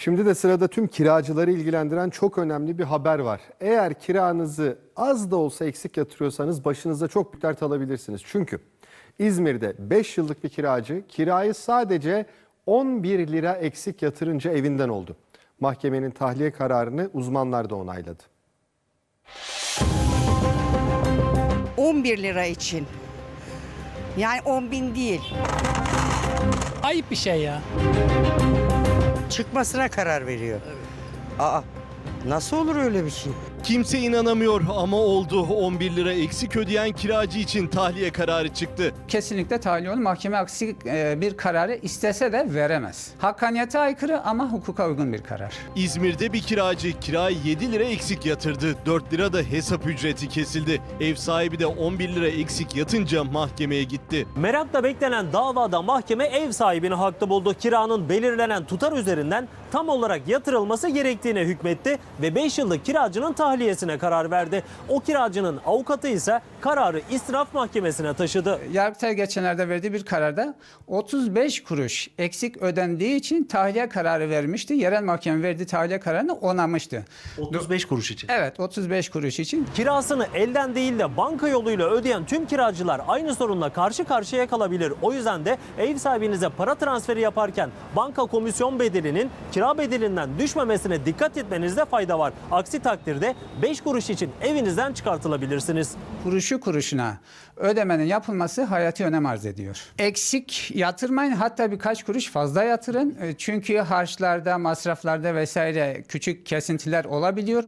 Şimdi de sırada tüm kiracıları ilgilendiren çok önemli bir haber var. Eğer kiranızı az da olsa eksik yatırıyorsanız başınıza çok büyük dert alabilirsiniz. Çünkü İzmir'de 5 yıllık bir kiracı kirayı sadece 11 lira eksik yatırınca evinden oldu. Mahkemenin tahliye kararını uzmanlar da onayladı. 11 lira için. Yani 10 bin değil. Ayıp bir şey ya. Çıkmasına karar veriyor. Aa nasıl olur öyle bir şey? Kimse inanamıyor ama oldu. 11 lira eksik ödeyen kiracı için tahliye kararı çıktı. Kesinlikle tahliye olur. Mahkeme aksi e, bir kararı istese de veremez. Hakkaniyete aykırı ama hukuka uygun bir karar. İzmir'de bir kiracı kirayı 7 lira eksik yatırdı. 4 lira da hesap ücreti kesildi. Ev sahibi de 11 lira eksik yatınca mahkemeye gitti. Merakla beklenen davada mahkeme ev sahibini haklı buldu. Kiranın belirlenen tutar üzerinden tam olarak yatırılması gerektiğine hükmetti ve 5 yıllık kiracının tahliyesine karar verdi. O kiracının avukatı ise kararı istinaf mahkemesine taşıdı. Yargıtay geçenlerde verdiği bir kararda 35 kuruş eksik ödendiği için tahliye kararı vermişti. Yerel mahkeme verdiği tahliye kararını onamıştı. 35 kuruş için. Evet 35 kuruş için Kirasını elden değil de banka yoluyla ödeyen tüm kiracılar aynı sorunla karşı karşıya kalabilir. O yüzden de ev sahibinize para transferi yaparken banka komisyon bedelinin kira bedelinden düşmemesine dikkat etmenizde fayda var. Aksi takdirde 5 kuruş için evinizden çıkartılabilirsiniz. kuruşu kuruşuna ödemenin yapılması hayati önem arz ediyor. Eksik yatırmayın hatta birkaç kuruş fazla yatırın. E, Çünkü harçlarda, masraflarda vesaire küçük kesintiler olabiliyor.